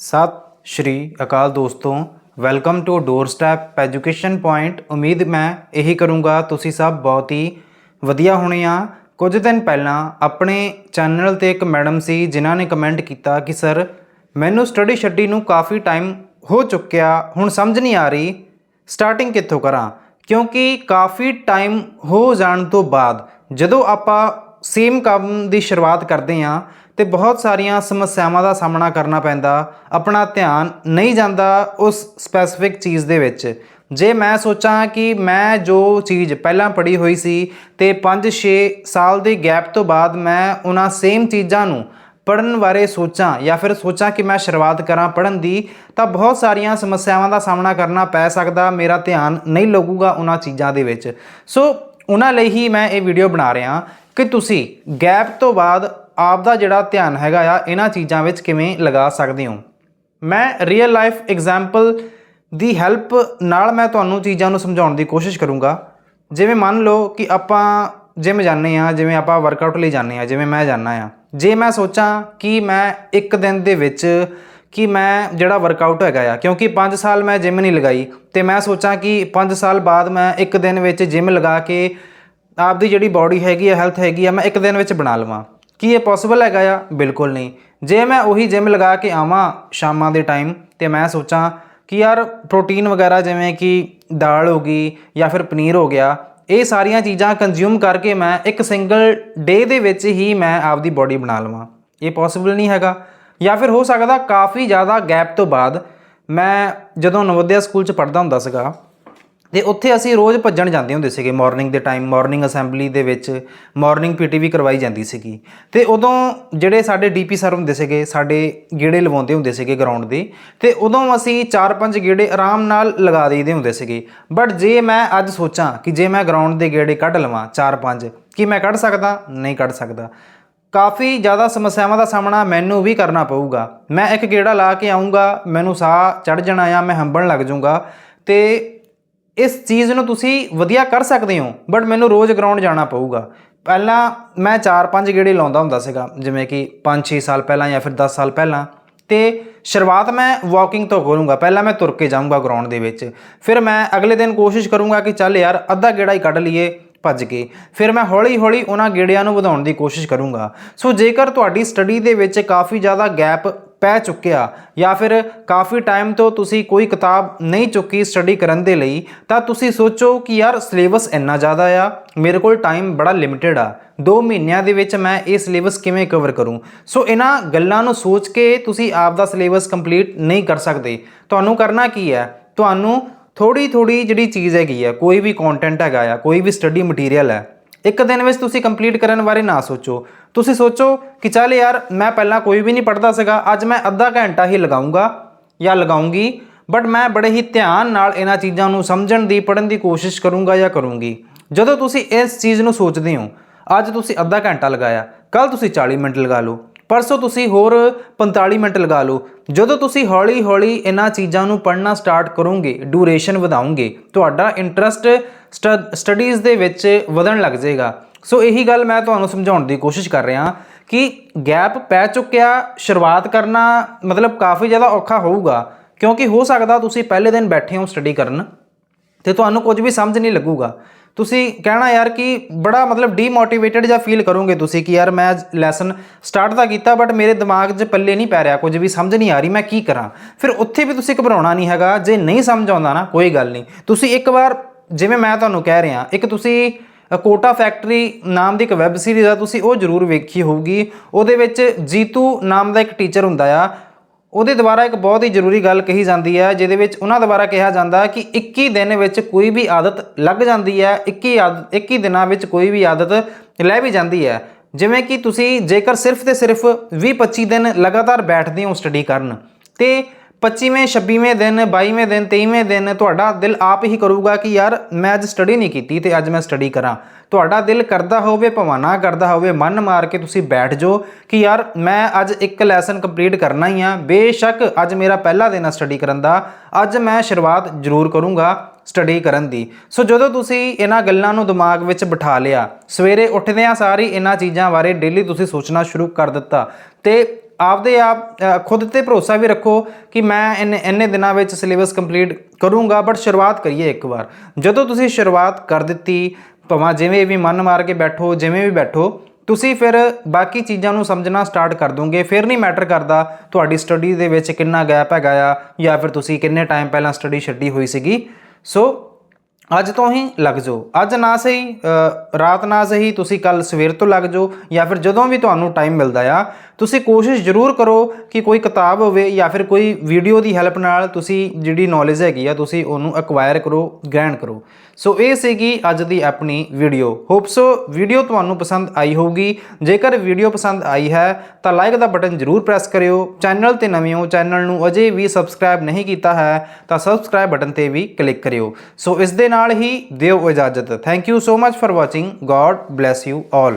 ਸਤਿ ਸ਼੍ਰੀ ਅਕਾਲ ਦੋਸਤੋ, welcome to doorstep education point. ਉਮੀਦ ਮੈਂ ਇਹੀ ਕਰੂੰਗਾ, ਤੁਸੀਂ ਸਭ ਬਹੁਤ ਹੀ ਵਧੀਆ ਹੋਣੇ ਆ। ਕੁਝ ਦਿਨ ਪਹਿਲਾਂ ਆਪਣੇ ਚੈਨਲ ਤੇ ਇੱਕ ਮੈਡਮ ਸੀ, ਜਿਨ੍ਹਾਂ ਨੇ ਕਮੈਂਟ ਕੀਤਾ ਕਿ, ਸਰ, ਮੈਨੂੰ ਸਟੱਡੀ ਛੱਡੀ ਨੂੰ ਕਾਫੀ ਟਾਈਮ ਹੋ ਚੁੱਕਿਆ, ਹੁਣ ਸਮਝ ਨਹੀਂ ਆ ਰਹੀ, ਸਟਾਰਟਿੰਗ ਕਿੱਥੋਂ ਕਰਾਂ? ਕਿਉਂਕਿ ਕਾਫੀ ਟਾਈਮ ਹੋ ਜਾਣ ਤੋਂ ਬਾਅਦ, ਜਦੋਂ ਆਪਾਂ ਸੇਮ ਕੰਮ ਦੀ ਸ਼ੁਰੂਆਤ ਕਰਦੇ ਹਾਂ ਤੇ ਬਹੁਤ ਸਾਰੀਆਂ ਸਮੱਸਿਆਵਾਂ ਦਾ ਸਾਹਮਣਾ ਕਰਨਾ ਪੈਂਦਾ, ਆਪਣਾ ਧਿਆਨ ਨਹੀਂ ਜਾਂਦਾ ਉਸ ਸਪੈਸੀਫਿਕ ਚੀਜ਼ ਦੇ ਵਿੱਚ। ਜੇ ਮੈਂ ਸੋਚਾਂ ਕਿ ਮੈਂ ਜੋ ਚੀਜ਼ ਪਹਿਲਾਂ ਪੜ੍ਹੀ ਹੋਈ ਸੀ ਤੇ 5-6 ਸਾਲ ਦੇ ਗੈਪ ਤੋਂ ਬਾਅਦ ਮੈਂ ਉਹਨਾਂ ਸੇਮ ਚੀਜ਼ਾਂ ਨੂੰ ਪੜਨ ਬਾਰੇ ਸੋਚਾਂ ਜਾਂ ਫਿਰ ਸੋਚਾਂ ਕਿ ਮੈਂ ਸ਼ੁਰੂਆਤ ਕਰਾਂ ਪੜਨ ਦੀ, ਤਾਂ ਬਹੁਤ ਸਾਰੀਆਂ ਸਮੱਸਿਆਵਾਂ ਦਾ ਸਾਹਮਣਾ ਕਰਨਾ ਪੈ ਸਕਦਾ, ਮੇਰਾ ਧਿਆਨ ਨਹੀਂ ਲੱਗੂਗਾ ਉਹਨਾਂ ਚੀਜ਼ਾਂ ਦੇ ਵਿੱਚ। ਸੋ, ਉਹਨਾਂ ਲਈ ਹੀ ਮੈਂ ਇਹ ਵੀਡੀਓ ਬਣਾ ਰਿਹਾ ਕਿ ਤੁਸੀਂ ਗੈਪ ਤੋਂ ਬਾਅਦ ਆਪ ਦਾ ਜਿਹੜਾ ਧਿਆਨ ਹੈਗਾ ਆ, ਇਹਨਾਂ ਚੀਜ਼ਾਂ ਵਿੱਚ ਕਿਵੇਂ ਲਗਾ ਸਕਦੇ ਹੋ? ਮੈਂ ਰੀਅਲ ਲਾਈਫ ਐਗਜ਼ਾਮਪਲ ਦੀ ਹੈਲਪ ਨਾਲ ਮੈਂ ਤੁਹਾਨੂੰ ਚੀਜ਼ਾਂ ਨੂੰ ਸਮਝਾਉਣ ਦੀ ਕੋਸ਼ਿਸ਼ ਕਰੂੰਗਾ। ਜਿਵੇਂ ਮੰਨ ਲਓ ਕਿ ਆਪਾਂ ਜਿਮ ਜਾਂਦੇ ਆ ਜਿਵੇਂ ਆਪਾਂ ਵਰਕਆਊਟ ਲਈ ਜਾਂਦੇ ਆ ਜਿਵੇਂ ਮੈਂ ਜਾਂਦਾ ਆ ਜੇ ਮੈਂ ਸੋਚਾਂ ਕਿ ਮੈਂ ਇੱਕ ਦਿਨ ਦੇ ਵਿੱਚ ਕਿ ਮੈਂ ਜਿਹੜਾ ਵਰਕਆਊਟ ਹੈਗਾ ਆ, ਕਿਉਂਕਿ 5 ਸਾਲ ਮੈਂ ਜਿਮ ਨਹੀਂ ਲਗਾਈ, ਤੇ ਮੈਂ ਸੋਚਾਂ ਕਿ 5 ਸਾਲ ਬਾਅਦ ਮੈਂ ਇੱਕ ਦਿਨ ਵਿੱਚ ਜਿਮ ਲਗਾ ਕੇ ਆਪਦੀ ਜਿਹੜੀ ਬਾਡੀ ਹੈਗੀ ਆ ਹੈਲਥ ਹੈਗੀ ਆ, ਮੈਂ ਇੱਕ ਦਿਨ ਵਿੱਚ ਬਣਾ ਲਵਾਂ। ਕੀ ਇਹ ਪੋਸੀਬਲ ਹੈਗਾ ਆ? ਬਿਲਕੁਲ ਨਹੀਂ। ਜੇ ਮੈਂ ਉਹੀ ਜਿਮ ਲਗਾ ਕੇ ਆਵਾਂ ਸ਼ਾਮਾਂ ਦੇ ਟਾਈਮ ਤੇ ਮੈਂ ਸੋਚਾਂ ਕਿ ਯਾਰ ਪ੍ਰੋਟੀਨ ਵਗੈਰਾ ਜਿਵੇਂ ਕਿ ਦਾਲ ਹੋ ਗਈ ਜਾਂ ਫਿਰ ਪਨੀਰ ਹੋ ਗਿਆ, ਇਹ ਸਾਰੀਆਂ ਚੀਜ਼ਾਂ ਕੰਜ਼ਿਊਮ ਕਰਕੇ ਮੈਂ ਇੱਕ ਸਿੰਗਲ ਡੇ ਦੇ ਵਿੱਚ ਹੀ ਮੈਂ ਆਪਦੀ ਬਾਡੀ ਬਣਾ ਲਵਾਂ। ਇਹ ਪੋਸੀਬਲ ਨਹੀਂ ਹੈਗਾ। ਜਾਂ ਫਿਰ ਹੋ ਸਕਦਾ ਕਾਫੀ ਜ਼ਿਆਦਾ ਗੈਪ ਤੋਂ ਬਾਅਦ ਮੈਂ ਜਦੋਂ ਨਵੋਦਿਆ ਸਕੂਲ 'ਚ ਪੜ੍ਹਦਾ ਹੁੰਦਾ ਸੀਗਾ ਤੇ ਉੱਥੇ ਅਸੀਂ ਰੋਜ਼ ਭੱਜਣ ਜਾਂਦੇ ਹੁੰਦੇ ਸੀਗੇ ਮਾਰਨਿੰਗ ਦੇ ਟਾਈਮ ਮਾਰਨਿੰਗ ਅਸੈਂਬਲੀ ਦੇ ਵਿੱਚ ਮਾਰਨਿੰਗ ਪੀਟੀ ਵੀ ਕਰਵਾਈ ਜਾਂਦੀ ਸੀਗੀ। ਤੇ ਉਦੋਂ ਜਿਹੜੇ ਸਾਡੇ ਡੀਪੀ ਸਰ ਹੁੰਦੇ ਸੀਗੇ, ਸਾਡੇ ਗੇੜੇ ਲਵਾਉਂਦੇ ਹੁੰਦੇ ਸੀਗੇ ਗਰਾਊਂਡ ਦੇ, ਤੇ ਉਦੋਂ ਅਸੀਂ 4-5 ਗੇੜੇ ਆਰਾਮ ਨਾਲ ਲਗਾ ਦੇਈਦੇ ਹੁੰਦੇ ਸੀਗੇ। ਬਟ ਜੇ ਮੈਂ ਅੱਜ ਸੋਚਾਂ ਕਿ ਜੇ ਮੈਂ ਗਰਾਊਂਡ ਦੇ ਗੇੜੇ ਕੱਢ ਲਵਾਂ 4-5 ਕੀ ਮੈਂ ਕੱਢ ਸਕਦਾ? ਨਹੀਂ ਕੱਢ ਸਕਦਾ। ਕਾਫੀ ਜ਼ਿਆਦਾ ਸਮੱਸਿਆਵਾਂ ਦਾ ਸਾਹਮਣਾ ਮੈਨੂੰ ਵੀ ਕਰਨਾ ਪਊਗਾ। ਮੈਂ ਇੱਕ ਗੇੜਾ ਲਾ ਕੇ ਆਉਂਗਾ ਮੈਨੂੰ ਸਾਹ ਚੜ ਜਾਣਾ ਆ, ਮੈਂ ਹੰਬਣ ਲੱਗ ਜਾਊਂਗਾ, ਤੇ ਇਸ ਚੀਜ਼ ਨੂੰ ਤੁਸੀਂ ਵਧੀਆ ਕਰ ਸਕਦੇ ਹੋ ਬਟ ਮੈਨੂੰ ਰੋਜ਼ ਗਰਾਊਂਡ ਜਾਣਾ ਪਊਗਾ। ਪਹਿਲਾਂ ਮੈਂ 4-5 ਗੇੜੇ ਲਾਉਂਦਾ ਹੁੰਦਾ ਸੀਗਾ, ਜਿਵੇਂ ਕਿ 5-6 ਸਾਲ ਪਹਿਲਾਂ ਜਾਂ ਫਿਰ 10 ਸਾਲ ਪਹਿਲਾਂ। ਤੇ ਸ਼ੁਰੂਆਤ ਮੈਂ ਵਾਕਿੰਗ ਤੋਂ ਕਰੂੰਗਾ, ਪਹਿਲਾਂ ਮੈਂ ਤੁਰ ਕੇ ਜਾਊਂਗਾ ਗਰਾਊਂਡ ਦੇ ਵਿੱਚ। ਫਿਰ ਮੈਂ ਅਗਲੇ ਦਿਨ ਕੋਸ਼ਿਸ਼ ਕਰੂੰਗਾ ਕਿ ਚੱਲ ਯਾਰ, ਅੱਧਾ ਗੇੜਾ ਹੀ ਕੱਢ ਲਈਏ। ਭੱਜ ਕੇ ਫਿਰ ਮੈਂ ਹੌਲੀ-ਹੌਲੀ ਉਹਨਾਂ ਗੇੜਿਆਂ ਨੂੰ ਵਧਾਉਣ ਦੀ ਕੋਸ਼ਿਸ਼ ਕਰੂੰਗਾ। ਸੋ ਜੇਕਰ ਤੁਹਾਡੀ ਸਟੱਡੀ ਦੇ ਵਿੱਚ ਕਾਫੀ ਜ਼ਿਆਦਾ ਗੈਪ ਪੈ ਚੁੱਕਿਆ ਜਾਂ ਫਿਰ ਕਾਫੀ ਟਾਈਮ ਤੋਂ ਤੁਸੀਂ ਕੋਈ ਕਿਤਾਬ ਨਹੀਂ ਚੁੱਕੀ ਸਟੱਡੀ ਕਰਨ ਦੇ ਲਈ, ਤਾਂ ਤੁਸੀਂ ਸੋਚੋ ਕਿ ਯਾਰ ਸਿਲੇਬਸ ਇੰਨਾ ਜ਼ਿਆਦਾ ਆ, ਮੇਰੇ ਕੋਲ ਟਾਈਮ ਬੜਾ ਲਿਮਿਟਿਡ ਆ। 2 ਮਹੀਨਿਆਂ ਦੇ ਵਿੱਚ ਮੈਂ ਇਹ ਸਿਲੇਬਸ ਕਿਵੇਂ ਕਵਰ ਕਰੂੰ? ਸੋ ਇਹਨਾਂ ਗੱਲਾਂ ਨੂੰ ਸੋਚ ਕੇ ਤੁਸੀਂ ਆਪ ਦਾ ਸਿਲੇਬਸ ਕੰਪਲੀਟ ਨਹੀਂ ਕਰ ਸਕਦੇ। ਤੁਹਾਨੂੰ ਕਰਨਾ ਕੀ ਹੈ? ਤੁਹਾਨੂੰ ਥੋੜੀ ਥੋੜੀ ਜਿਹੜੀ ਚੀਜ਼ ਹੈਗੀ ਆ, ਕੋਈ ਵੀ ਕੰਟੈਂਟ ਹੈਗਾ ਆ, ਕੋਈ ਵੀ ਸਟੱਡੀ ਮਟੀਰੀਅਲ ਹੈ, ਇੱਕ ਦਿਨ ਵਿੱਚ ਤੁਸੀਂ ਕੰਪਲੀਟ ਕਰਨ ਬਾਰੇ ਨਾ ਸੋਚੋ। ਤੁਸੀਂ ਸੋਚੋ ਕਿ ਚੱਲ ਯਾਰ, ਮੈਂ ਪਹਿਲਾਂ ਕੋਈ ਵੀ ਨਹੀਂ ਪੜ੍ਹਦਾ ਸੀਗਾ, ਅੱਜ ਮੈਂ ਅੱਧਾ ਘੰਟਾ ਹੀ ਲਗਾਉਂਗਾ ਜਾਂ ਲਗਾਉਂਗੀ ਬਟ ਮੈਂ ਬੜੇ ਹੀ ਧਿਆਨ ਨਾਲ ਇਹਨਾਂ ਚੀਜ਼ਾਂ ਨੂੰ ਸਮਝਣ ਦੀ, ਪੜ੍ਹਨ ਦੀ ਕੋਸ਼ਿਸ਼ ਕਰੂੰਗਾ ਜਾਂ ਕਰੂੰਗੀ। ਜਦੋਂ ਤੁਸੀਂ ਇਸ ਚੀਜ਼ ਨੂੰ ਸੋਚਦੇ ਹੋ, ਅੱਜ ਤੁਸੀਂ ਅੱਧਾ ਘੰਟਾ ਲਗਾਇਆ ਕੱਲ ਤੁਸੀਂ 40 ਮਿੰਟ ਲਗਾ ਲਓ। ਪਰਸੋਂ ਤੁਸੀਂ ਹੋਰ 45 ਮਿੰਟ ਲਗਾ ਲਓ। ਜਦੋਂ ਤੁਸੀਂ ਹੌਲੀ-ਹੌਲੀ ਇਹਨਾਂ ਚੀਜ਼ਾਂ ਨੂੰ ਪੜ੍ਹਨਾ ਸਟਾਰਟ ਕਰੋਗੇ, ਡਿਊਰੇਸ਼ਨ ਵਧਾਉਂਗੇ ਤੁਹਾਡਾ ਇੰਟਰਸਟ ਸਟੱਡੀਜ਼ ਦੇ ਵਿੱਚ ਵਧਣ ਲੱਗ ਜਾਏਗਾ। ਸੋ ਇਹੀ ਗੱਲ ਮੈਂ ਤੁਹਾਨੂੰ ਸਮਝਾਉਣ ਦੀ ਕੋਸ਼ਿਸ਼ ਕਰ ਰਿਹਾ ਕਿ ਗੈਪ ਪੈ ਚੁੱਕਿਆ, ਸ਼ੁਰੂਆਤ ਕਰਨਾ ਮਤਲਬ ਕਾਫੀ ਜ਼ਿਆਦਾ ਔਖਾ ਹੋਊਗਾ। ਕਿਉਂਕਿ ਹੋ ਸਕਦਾ ਤੁਸੀਂ ਪਹਿਲੇ ਦਿਨ ਬੈਠੇ ਹੋ ਸਟੱਡੀ ਕਰਨ ਤੇ ਤੁਹਾਨੂੰ ਕੁਝ ਵੀ ਸਮਝ ਨਹੀਂ ਲੱਗੂਗਾ। ਤੁਸੀਂ ਕਹਿਣਾ ਯਾਰ ਕਿ ਬੜਾ ਮਤਲਬ ਡੀਮੋਟੀਵੇਟਿਡ ਜਾਂ ਫੀਲ ਕਰੋਗੇ ਤੁਸੀਂ ਕਿ ਯਾਰ ਮੈਂ ਲੈਸਨ ਸਟਾਰਟ ਤਾਂ ਕੀਤਾ ਬਟ ਮੇਰੇ ਦਿਮਾਗ 'ਚ ਪੱਲੇ ਨਹੀਂ ਪੈ ਰਿਹਾ, ਕੁਝ ਵੀ ਸਮਝ ਨਹੀਂ ਆ ਰਹੀ, ਮੈਂ ਕੀ ਕਰਾਂ? ਫਿਰ ਉੱਥੇ ਵੀ ਤੁਸੀਂ ਘਬਰਾਉਣਾ ਨਹੀਂ ਹੈਗਾ, ਜੇ ਨਹੀਂ ਸਮਝ ਆਉਂਦਾ ਨਾ, ਕੋਈ ਗੱਲ ਨਹੀਂ। ਤੁਸੀਂ ਇੱਕ ਵਾਰ, ਜਿਵੇਂ ਮੈਂ ਤੁਹਾਨੂੰ ਕਹਿ ਰਿਹਾ, ਇੱਕ ਤੁਸੀਂ ਕੋਟਾ ਫੈਕਟਰੀ ਨਾਮ ਦੀ ਇੱਕ ਵੈਬ ਸੀਰੀਜ਼ ਆ, ਤੁਸੀਂ ਉਹ ਜ਼ਰੂਰ ਵੇਖੀ ਹੋਊਗੀ। ਉਹਦੇ ਵਿੱਚ ਜੀਤੂ ਨਾਮ ਦਾ ਇੱਕ ਟੀਚਰ ਹੁੰਦਾ ਆ ਉਹਦੇ ਦੁਆਰਾ ਇੱਕ ਬਹੁਤ ਹੀ ਜ਼ਰੂਰੀ ਗੱਲ ਕਹੀ ਜਾਂਦੀ ਹੈ, ਜਿਹਦੇ ਵਿੱਚ ਉਹਨਾਂ ਦੁਆਰਾ ਕਿਹਾ ਜਾਂਦਾ ਕਿ 21 ਦਿਨ ਵਿੱਚ ਕੋਈ ਵੀ ਆਦਤ ਲੱਗ ਜਾਂਦੀ ਹੈ 21 ਆਦਤ 21 ਦਿਨਾਂ ਵਿੱਚ ਕੋਈ ਵੀ ਆਦਤ ਲੈ ਵੀ ਜਾਂਦੀ ਹੈ। ਜਿਵੇਂ ਕਿ ਤੁਸੀਂ ਜੇਕਰ ਸਿਰਫ ਤੇ ਸਿਰਫ 20-25 ਦਿਨ ਲਗਾਤਾਰ ਬੈਠਦੇ ਹੋ ਸਟੱਡੀ ਕਰਨ, ਤੇ 25ਵੇਂ 26ਵੇਂ ਦਿਨ 22ਵੇਂ ਦਿਨ 23ਵੇਂ ਦਿਨ ਤੁਹਾਡਾ ਦਿਲ ਆਪ ਹੀ ਕਰੂਗਾ ਕਿ ਯਾਰ ਮੈਂ ਅੱਜ ਸਟੱਡੀ ਨਹੀਂ ਕੀਤੀ ਤੇ ਅੱਜ ਮੈਂ ਸਟੱਡੀ ਕਰਾਂ। ਤੁਹਾਡਾ ਦਿਲ ਕਰਦਾ ਹੋਵੇ ਭਵਾਨਾ ਕਰਦਾ ਹੋਵੇ, ਮਨ ਮਾਰ ਕੇ ਤੁਸੀਂ ਬੈਠ ਜਾਓ ਕਿ ਯਾਰ ਮੈਂ ਅੱਜ ਇੱਕ ਲੈਸਨ ਕੰਪਲੀਟ ਕਰਨਾ ਹੀ ਆ। ਬੇਸ਼ੱਕ ਅੱਜ ਮੇਰਾ ਪਹਿਲਾ ਦਿਨ ਆ ਸਟੱਡੀ ਕਰਨ ਦਾ। ਅੱਜ ਮੈਂ ਸ਼ੁਰੂਆਤ ਜ਼ਰੂਰ ਕਰੂੰਗਾ ਸਟੱਡੀ ਕਰਨ ਦੀ। ਸੋ ਜਦੋਂ ਤੁਸੀਂ ਇਹਨਾਂ ਗੱਲਾਂ ਨੂੰ ਦਿਮਾਗ ਵਿੱਚ ਬਿਠਾ ਲਿਆ, ਸਵੇਰੇ ਉੱਠਦਿਆਂ ਸਾਰੀ ਇਹਨਾਂ ਚੀਜ਼ਾਂ ਬਾਰੇ ਡੇਲੀ ਤੁਸੀਂ ਸੋਚਣਾ ਸ਼ੁਰੂ ਕਰ ਦਿੱਤਾ ਤੇ ਆਪਦੇ ਆਪ ਖੁਦ ਤੇ ਭਰੋਸਾ ਵੀ ਰੱਖੋ ਕਿ ਮੈਂ ਇੰਨੇ ਇੰਨੇ ਦਿਨਾਂ ਵਿੱਚ ਸਿਲੇਬਸ ਕੰਪਲੀਟ ਕਰੂੰਗਾ ਬਟ ਸ਼ੁਰੂਆਤ ਕਰੀਏ ਇੱਕ ਵਾਰ। ਜਦੋਂ ਤੁਸੀਂ ਸ਼ੁਰੂਆਤ ਕਰ ਦਿੱਤੀ, ਭਾਵੇਂ ਜਿਵੇਂ ਵੀ ਮਨ ਮਾਰ ਕੇ ਬੈਠੋ, ਜਿਵੇਂ ਵੀ ਬੈਠੋ, ਤੁਸੀਂ ਫਿਰ ਬਾਕੀ ਚੀਜ਼ਾਂ ਨੂੰ ਸਮਝਣਾ ਸਟਾਰਟ ਕਰ ਦੋਗੇ। ਫਿਰ ਨਹੀਂ ਮੈਟਰ ਕਰਦਾ ਤੁਹਾਡੀ ਸਟੱਡੀ ਦੇ ਵਿੱਚ ਕਿੰਨਾ ਗੈਪ ਹੈਗਾ ਆ, ਜਾਂ ਫਿਰ ਤੁਸੀਂ ਕਿੰਨੇ ਟਾਈਮ ਪਹਿਲਾਂ ਸਟੱਡੀ ਛੱਡੀ ਹੋਈ ਸੀਗੀ। ਸੋ ਅੱਜ ਤੋਂ ਹੀ ਲੱਗ ਜਾਓ। ਅੱਜ ਨਾ ਸਹੀ ਰਾਤ ਨਾ ਸਹੀ, ਤੁਸੀਂ ਕੱਲ ਸਵੇਰ ਤੋਂ ਲੱਗ ਜਾਓ ਜਾਂ ਫਿਰ ਜਦੋਂ ਵੀ ਤੁਹਾਨੂੰ ਟਾਈਮ ਮਿਲਦਾ ਆ, ਤੁਸੀਂ ਕੋਸ਼ਿਸ਼ ਜ਼ਰੂਰ ਕਰੋ ਕਿ ਕੋਈ ਕਿਤਾਬ ਹੋਵੇ ਜਾਂ ਫਿਰ ਕੋਈ ਵੀਡੀਓ ਦੀ ਹੈਲਪ ਨਾਲ ਤੁਸੀਂ ਜਿਹੜੀ ਨੌਲੇਜ ਹੈਗੀ ਆ, ਤੁਸੀਂ ਉਹਨੂੰ ਐਕਵਾਇਰ ਕਰੋ ਗ੍ਰਹਿਣ ਕਰੋ। ਸੋ ਇਹ ਸੀਗੀ ਅੱਜ ਦੀ ਆਪਣੀ ਵੀਡੀਓ ਹੋਪ ਸੋ ਵੀਡੀਓ ਤੁਹਾਨੂੰ ਪਸੰਦ ਆਈ ਹੋਊਗੀ। ਜੇਕਰ ਵੀਡੀਓ ਪਸੰਦ ਆਈ ਹੈ, ਤਾਂ ਲਾਈਕ ਦਾ ਬਟਨ ਜ਼ਰੂਰ ਪ੍ਰੈਸ ਕਰਿਓ। ਚੈਨਲ ਤੇ ਨਵੇਂ ਹੋ ਚੈਨਲ ਨੂੰ ਅਜੇ ਵੀ ਸਬਸਕ੍ਰਾਈਬ ਨਹੀਂ ਕੀਤਾ ਹੈ, ਤਾਂ ਸਬਸਕ੍ਰਾਈਬ ਬਟਨ ਤੇ ਵੀ ਕਲਿੱਕ ਕਰਿਓ। ਸੋ ਇਸ ਦੇ ਨਾਲ ਨਾਲ ਹੀ ਦਿਓ ਇਜਾਜ਼ਤ। Thank you so much for watching God bless you all